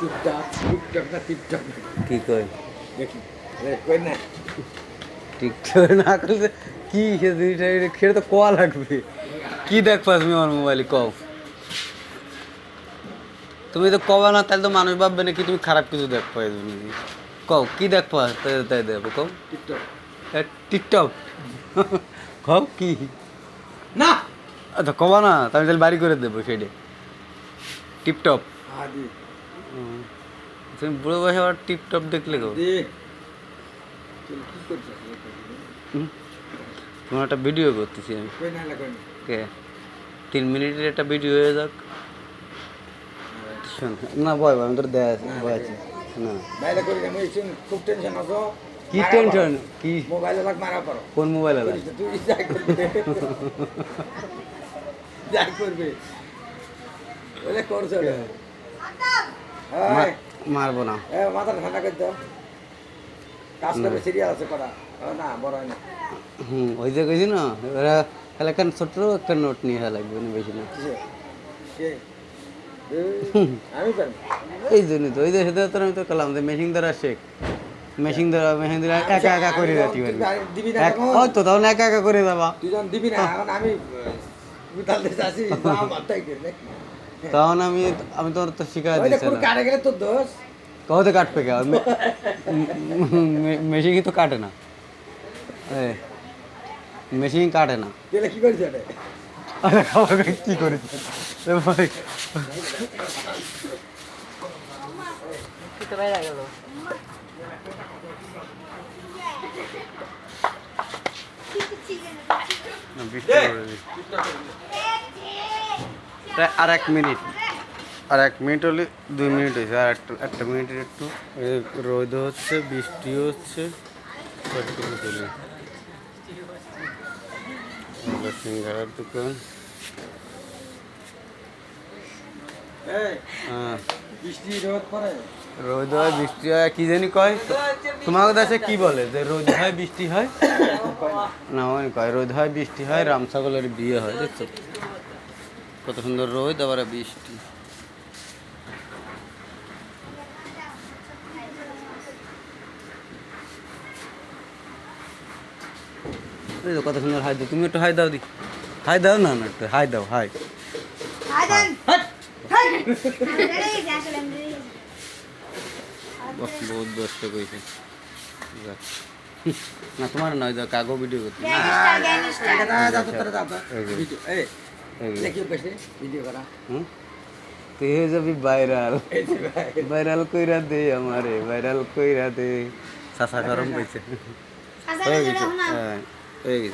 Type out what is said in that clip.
Tiptop tiptop. না tiptop. কি কই দেখি এ, না টিকটক না করলে কি সে খেয়ে তো কোয়া লাগবে কি দেখ পাস আমার মোবাইলে কও তুমি তো কবা না তাহলে তো মানুষ ভাববে না কি তুমি খারাপ কিছু দেখ পাই তুমি কও কি দেখ পাস তাই তাই দেবো কও টিপটপ টিকটক কও কি না আচ্ছা কবা না তাহলে বাড়ি করে দেবো সেটা টিপটপ আদি তুমি বুড়ো বয়সে আবার টিপটপ দেখলে গো? তোমার একটা ভিডিও করতেছি আমি। কে? তিন মিনিটের একটা ভিডিও হয়ে যাক। না বয় বয় আমি তোর দেয়া আছে বয় আছে। না। খুব টেনশন আছো? কি টেনশন কি? মোবাইলে লাগ মারা কোন মোবাইল না, তুই যাই করবি। যাই করবি। বলে করছ রে এই, মারবো না। এ, মাথা ঠান্ডা করে দাও। কাজ করবে সিরিয়াল আছে করা। না বড় হয় না। হুম ওই যে কইছি না এরা তাহলে ছোট একটা নোট নিয়ে হ্যাঁ লাগবে না বেশি না। আমি এই জন্যই তো ওই যে সেটা তো আমি তো কালাম যে মেশিন দ্বারা শেখ। মেশিন দ্বারা মেশিন দ্বারা একা একা করে এক ওই তো তাহলে একা একা করে যাবা। তুই যখন দিবি না এখন আমি বিতাল দেশে আসি তখন আমি আমি তোর তো শিখাই না কাটে গেলে তোর দোষ। কহতে কাটবে কে? মেশিন তো কাটে না। মেশিন কাটে না। তাহলে কি এটা? কি করিস এ ভাই। না, বৃষ্টি পড়ে দিচ্ছে। প্রায় আর এক মিনিট। আর এক মিনিট হলে দুই মিনিট হয়েছে। আর একটা একটা মিনিটের একটু রোদ হচ্ছে, বৃষ্টি হচ্ছে। সিঙ্গারার দোকান রোদ হয়, বৃষ্টি হয় কি জানি কয়? তোমার কাছে কি বলে? যে রোদ হয়, বৃষ্টি হয়? না কয়, রোদ হয়, বৃষ্টি হয় রামসাগলের বিয়ে হয়, দেখছ? কত সুন্দর রোদ আবার বৃষ্টি। এই তো কত সুন্দর হাই দাও। তুমি একটু হাই দাও দি। হাই দাও না না একটু হাই দাও হাই। বহুত হয়েছে যাক। না তোমার নয় যাও কাগো ভিডিও করতে দাও তো তারা দাও তো এই যে। ভিডিও এই এই যে। দেখি পেছে ভিডিও করা। হুম? তুই হয়ে যাবি ভাইরাল এই যে ভাইরাল কইরা দে আমারে ভাইরাল কইরা দে। চাষা গরম হয়েছে হয়ে গেছে। হ্যাঁ, হয়ে গেছে।